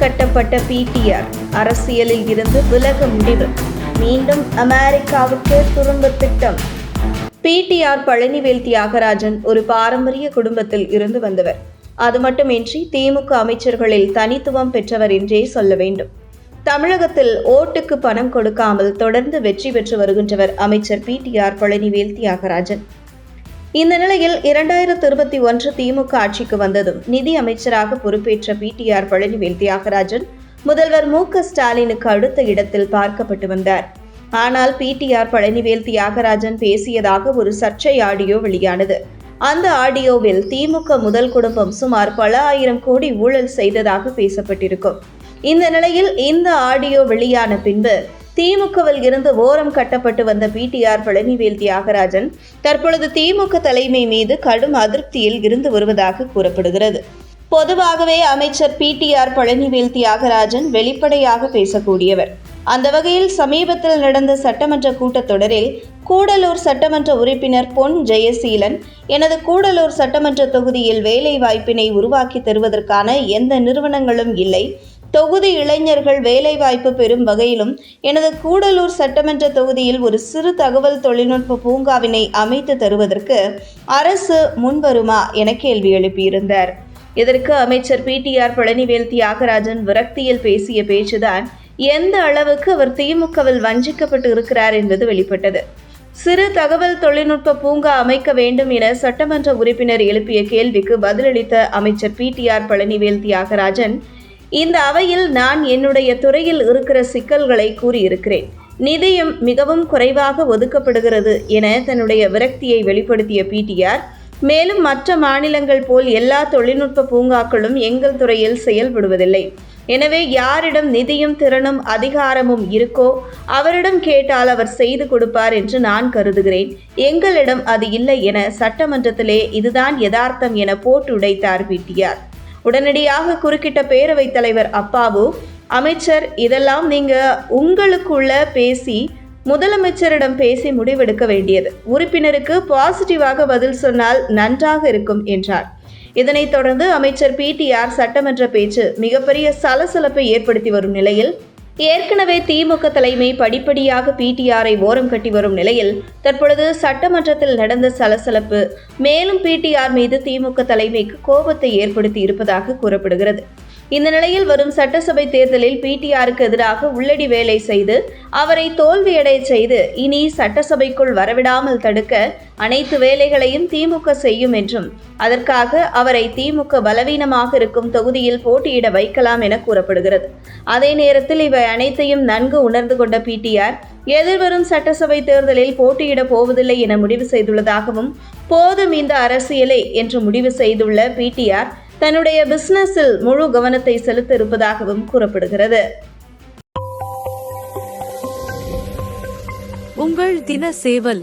கட்டப்பட்ட பிடிஆர் அரசியலில் இருந்து விலக முடிவு. மீண்டும் அமெரிக்காவுக்கு திரும்ப திட்டம். பிடிஆர் பழனிவேல் தியாகராஜன் ஒரு பாரம்பரிய குடும்பத்தில் இருந்து வந்தவர். அது மட்டுமின்றி திமுக அமைச்சர்களில் தனித்துவம் பெற்றவர் என்றே சொல்ல வேண்டும். தமிழகத்தில் ஓட்டுக்கு பணம் கொடுக்காமல் தொடர்ந்து வெற்றி பெற்று வருகின்றவர் அமைச்சர் பிடிஆர் பழனிவேல் தியாகராஜன். இந்த நிலையில் இரண்டாயிரத்தி இருபத்தி ஒன்று திமுக ஆட்சிக்கு வந்ததும் நிதி அமைச்சராக பொறுப்பேற்ற பிடிஆர் பழனிவேல் தியாகராஜன் முதல்வர் மு க ஸ்டாலினுக்கு அடுத்த இடத்தில் பார்க்கப்பட்டு வந்தார். ஆனால் பிடிஆர் பழனிவேல் தியாகராஜன் பேசியதாக ஒரு சர்ச்சை ஆடியோ வெளியானது. அந்த ஆடியோவில் திமுக முதல் குடும்பம் சுமார் பல ஆயிரம் கோடி ஊழல் செய்ததாக பேசப்பட்டிருக்கும். இந்த நிலையில் இந்த ஆடியோ வெளியான பின்பு திமுகவில் இருந்து ஓரம் கட்டப்பட்டு வந்த பிடிஆர் பழனிவேல் தியாகராஜன் தற்பொழுது திமுக தலைமை மீது கடும் அதிருப்தியில் இருந்து வருவதாக கூறப்படுகிறது. பொதுவாகவே அமைச்சர் பிடிஆர் பழனிவேல் தியாகராஜன் வெளிப்படையாக பேசக்கூடியவர். அந்த வகையில் சமீபத்தில் நடந்த சட்டமன்ற கூட்டத்தொடரில் கூடலூர் சட்டமன்ற உறுப்பினர் பொன் ஜெயசீலன் எனது கூடலூர் சட்டமன்ற தொகுதியில் வேலை வாய்ப்பினை உருவாக்கி தருவதற்கான எந்த நிறுவனங்களும் இல்லை. தொகுதி இளைஞர்கள் வேலைவாய்ப்பு பெறும் வகையிலும் எனது கூடலூர் சட்டமன்ற தொகுதியில் ஒரு சிறு தகவல் தொழில்நுட்ப பூங்காவினை அமைத்து தருவதற்கு அரசு முன்வருமா என கேள்வி எழுப்பியிருந்தார். இதற்கு அமைச்சர் பிடிஆர் பழனிவேல் தியாகராஜன் விரக்தியில் பேசிய பேச்சுதான் எந்த அளவுக்கு அவர் திமுகவில் வஞ்சிக்கப்பட்டு இருக்கிறார் என்பது வெளிப்பட்டது. சிறு தகவல் தொழில்நுட்ப பூங்கா அமைக்க வேண்டும் என சட்டமன்ற உறுப்பினர் எழுப்பிய கேள்விக்கு பதிலளித்த அமைச்சர் பிடிஆர் பழனிவேல் தியாகராஜன் இந்த அவையில் நான் என்னுடைய துறையில் இருக்கிற சிக்கல்களை கூறியிருக்கிறேன். நிதியும் மிகவும் குறைவாக ஒதுக்கப்படுகிறது என தன்னுடைய விரக்தியை வெளிப்படுத்திய பிடிஆர் மேலும் மற்ற மாநிலங்கள் போல் எல்லா தொழில்நுட்ப பூங்காக்களும் எங்கள் துறையில் செயல்படுவதில்லை. எனவே யாரிடம் நிதியும் திறனும் அதிகாரமும் இருக்கோ அவரிடம் கேட்டால் அவர் செய்து கொடுப்பார் என்று நான் கருதுகிறேன். எங்களிடம் அது இல்லை என சட்டமன்றத்திலே இதுதான் யதார்த்தம் என போட்டு உடைத்தார் பிடிஆர் உடனடியாக குறுக்கிட்ட பேரவைத் தலைவர் அப்பாவு அமைச்சர் இதெல்லாம் நீங்க உங்களுக்குள்ள பேசி முதலமைச்சரிடம் பேசி முடிவெடுக்க வேண்டியது. உறுப்பினருக்கு பாசிட்டிவாக பதில் சொன்னால் நன்றாக இருக்கும் என்றார். இதனைத் தொடர்ந்து அமைச்சர் பிடிஆர் சட்டமன்ற பேச்சு மிகப்பெரிய சலசலப்பை ஏற்படுத்தி வரும் நிலையில் ஏற்கனவே திமுக தலைமை படிப்படியாக பிடிஆரை ஓரம் கட்டி வரும் நிலையில் தற்பொழுது சட்டமன்றத்தில் நடந்த சலசலப்பு. மேலும் பிடிஆர் மீது திமுக தலைமைக்கு கோபத்தை ஏற்படுத்தி இருப்பதாக கூறப்படுகிறது. இந்த நிலையில் வரும் சட்டசபை தேர்தலில் பிடிஆருக்கு எதிராக உள்ளடி வேலை செய்து அவரை தோல்வியடைய செய்து இனி சட்டசபைக்குள் வரவிடாமல் தடுக்க அனைத்து வேலைகளையும் திமுக செய்யும் என்றும் அதற்காக அவரை திமுக பலவீனமாக இருக்கும் தொகுதியில் போட்டியிட வைக்கலாம் என கூறப்படுகிறது. அதே நேரத்தில் இவை அனைத்தையும் நன்கு உணர்ந்து கொண்ட பிடிஆர் எதிர்வரும் சட்டசபை தேர்தலில் போட்டியிட போவதில்லை என முடிவு செய்துள்ளதாகவும் போதும் இந்த அரசியலை என்று முடிவு செய்துள்ள பிடிஆர் தன்னுடைய பிசினஸில் முழு கவனத்தை செலுத்த இருப்பதாகவும் கூறப்படுகிறது. உங்கள் தின சேவல்